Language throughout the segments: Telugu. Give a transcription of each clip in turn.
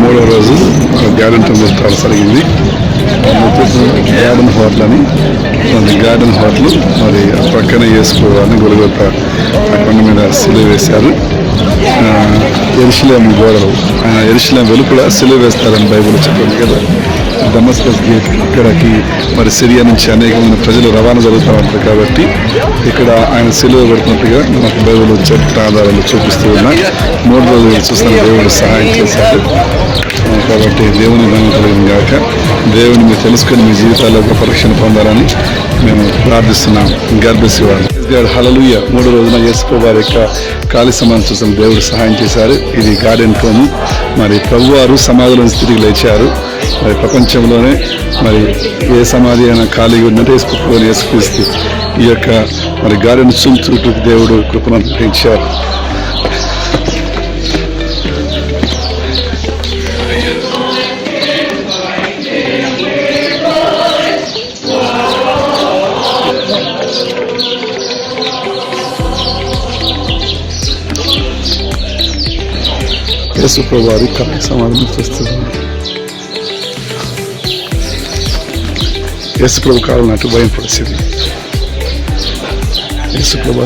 మూడో రోజు గార్డెన్ టూర్ జరిగింది గార్డెన్ హోటల్ అని మరి గార్డెన్ హోటల్ మరి ఆ పక్కనే వేసుకోవాలని గొలగొట్ట కొండ మీద సిలువ వేశారు. ఎరుసలేం గోడలు ఆయన ఎరుసలేం వెలుపల సిలువ వేస్తారని బైబుల్ చెప్పింది కదా. డమస్కస్ గేట్ ఇక్కడికి మరి సిరియా నుంచి అనేకమైన ప్రజలు రవాణా జరుగుతూ ఉంటారు కాబట్టి ఇక్కడ ఆయన సిలువ పెడుతున్నట్టుగా మనకు బైబిల్ చరిత్ర ఆధారాలు చూపిస్తూ ఉన్నాయి. మూడు రోజులు చూస్తున్న దేవుడు సహాయం చేశారు కాబట్టి దేవుని మనం కలిగిన కాక దేవుని మీరు తెలుసుకొని మీ జీవితాల్లో ఒక పరీక్షను పొందాలని మేము ప్రార్థిస్తున్నాం. గర్భశివాడు హలలుయ మూడు రోజున యేసుకో వారి యొక్క ఖాళీ సమాధి చూసిన దేవుడు సహాయం చేశారు. ఇది గార్డెన్ హోమ్ మరి ప్రభువారు సమాధిలో నుంచి తిరిగి లేచారు. మరి ప్రపంచంలోనే మరి ఏ సమాధి అయినా ఖాళీగా ఉందంటే వేసుకుని యేసుక్రీస్తు. ఈ యొక్క మరి గాలిని చుట్టూ దేవుడు కృపను ఇచ్చారు యేసు ప్రభు వారి కళ సమాధానం చేస్తున్నాను యేసు ప్రభు కాలం నాటి భయం పరిస్థితి యేసు ప్రభు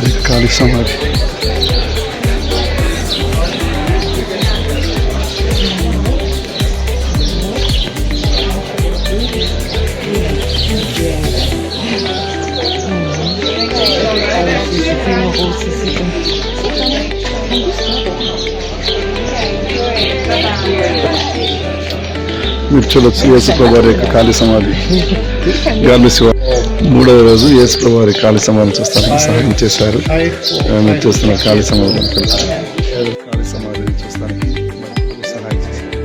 మీరు చూడొచ్చు యేసు యొక్క ఖాళీ సమాధి. గాలి శివ. మూడవ రోజు యేసు ఖాళీ సమాధి చూస్తానికి సహాయం చేశారు. ఆ, మీరు చూస్తున్న ఖాళీ సమాధి ఇక్కడ కాలి సమాధిని చూస్తానికి సహాయం చేశారు.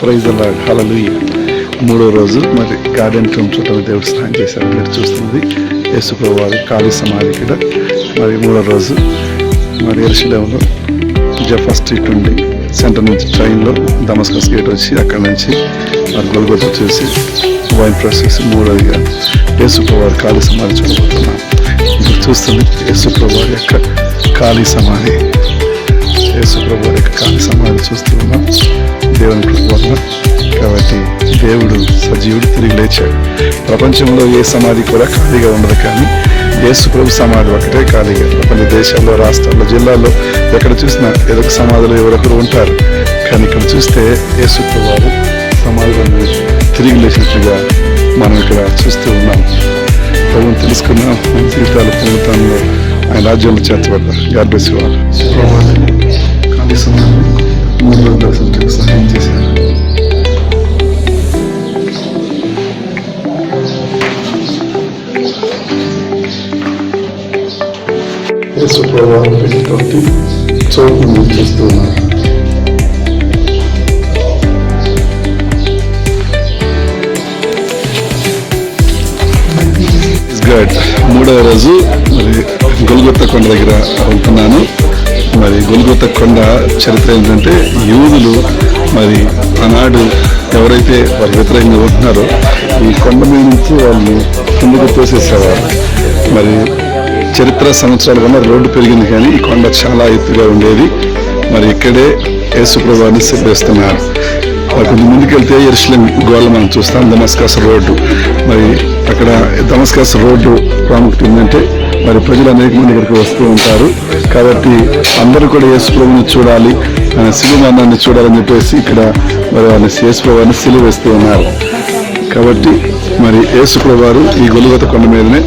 ప్రైజ్ హలలుయ మూడో రోజు మరి గార్డెన్ టూమ్ చుట్టూ దేవుడు స్నానం చేశారు. మీరు చూస్తుంది యేసుప్రభు వారి ఖాళీ సమాధి ఇక్కడ. మరి మూడో రోజు మరి ఎరుసలేంలో జఫా స్ట్రీట్ నుండి సెంటర్ నుంచి ట్రైన్లో దమస్కస్ గేట్ వచ్చి అక్కడ నుంచి మరి గొలగొట్ట చూసి వైన్ ప్రెస్ చేసి మూడోదిగా యేసుప్రభు వారి ఖాళీ సమాధి చూడబోతున్నాం. మీరు చూస్తుంది యేసుప్రభు వారి యొక్క ఖాళీ సమాధి. యేసుప్రభు వారి యొక్క ఖాళీ సమాధి చూస్తున్నాం దేవుని కృప కాబట్టి దేవుడు సజీవుడు తిరిగి లేచాడు. ప్రపంచంలో ఏ సమాధి కూడా ఖాళీగా ఉండదు కానీ యేసు ప్రభు సమాధి ఒకటే ఖాళీగా. ప్రపంచ దేశాల్లో రాష్ట్రాల్లో జిల్లాల్లో ఎక్కడ చూసినా ఏదో సమాధిలో ఎవరొకరు ఉంటారు. కానీ ఇక్కడ చూస్తే యేసు ప్రభు వారు సమాధిలో తిరిగి లేచినట్లుగా మనం ఇక్కడ చూస్తూ ఉన్నాం. ప్రభుని తెలుసుకున్నాం మన జీవితాలు పొందుతాను ఆయన రాజ్యంలో చేర్చబడ్డారు. God bless you all. కనీసం మూడు రోజుల యేసు ప్రభావం పెట్టినటువంటి చోటు మీరు చూస్తూ మూడవ రోజు మరి గొల్గొత్త కొండ దగ్గర అవుతున్నాను మరి గొల్గొత్త కొండ చరిత్ర ఏంటంటే యూదులు మరి ఆనాడు ఎవరైతే వారి వ్యతిరేకంగా ఉంటున్నారో ఈ కొండ మీద నుంచి వాళ్ళు కిందకు తోసేసేవారు మరి చరిత్ర సంవత్సరాల కన్నా రోడ్డు పెరిగింది కానీ ఈ కొండ చాలా ఎత్తుగా ఉండేది. మరి ఇక్కడే యేసుప్రభాన్ని సిద్ధిస్తున్నారు. కొంచెం ముందుకెళ్తే ఎరుసలేం గోడలు మనం చూస్తాం దమస్కాస్ రోడ్డు. మరి అక్కడ దమస్కాస్ రోడ్డు ప్రాముఖ్యత ఏంటంటే మరి ప్రజలు అనేక మంది ఇక్కడికి వస్తూ ఉంటారు. కాబట్టి అందరూ కూడా యేసుప్రభుని చూడాలి ఆయన శిలుమానాన్ని చూడాలని చెప్పేసి ఇక్కడ మరి ఆయన యేసుప్రభాన్ని వేస్తూ ఉన్నారు. కాబట్టి మరి యేసుప్రభు వారు ఈ గొలుగత కొండ మీదనే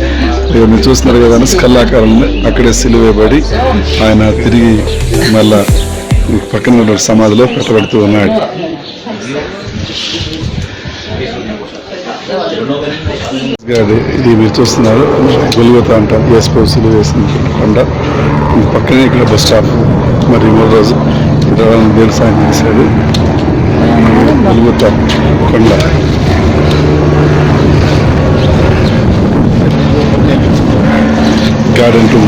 ఇక మీరు చూస్తున్నారు కదా స్కల్ ఆకారంలో అక్కడే సిలువేయబడి ఆయన తిరిగి మళ్ళా పక్కన ఉన్న సమాధిలో పెట్టబడుతూ ఉన్నాడు. ఇది మీరు చూస్తున్నారు. గొలుగుత అంటారు యేసు సిలువ వేసిన కొండ. పక్కనే ఇక్కడ బస్ స్టాప్ మరి మూడు రోజు ఇక్కడ దేవుడు సాయం చేశాడు గొలుగుత కొండ. Garden to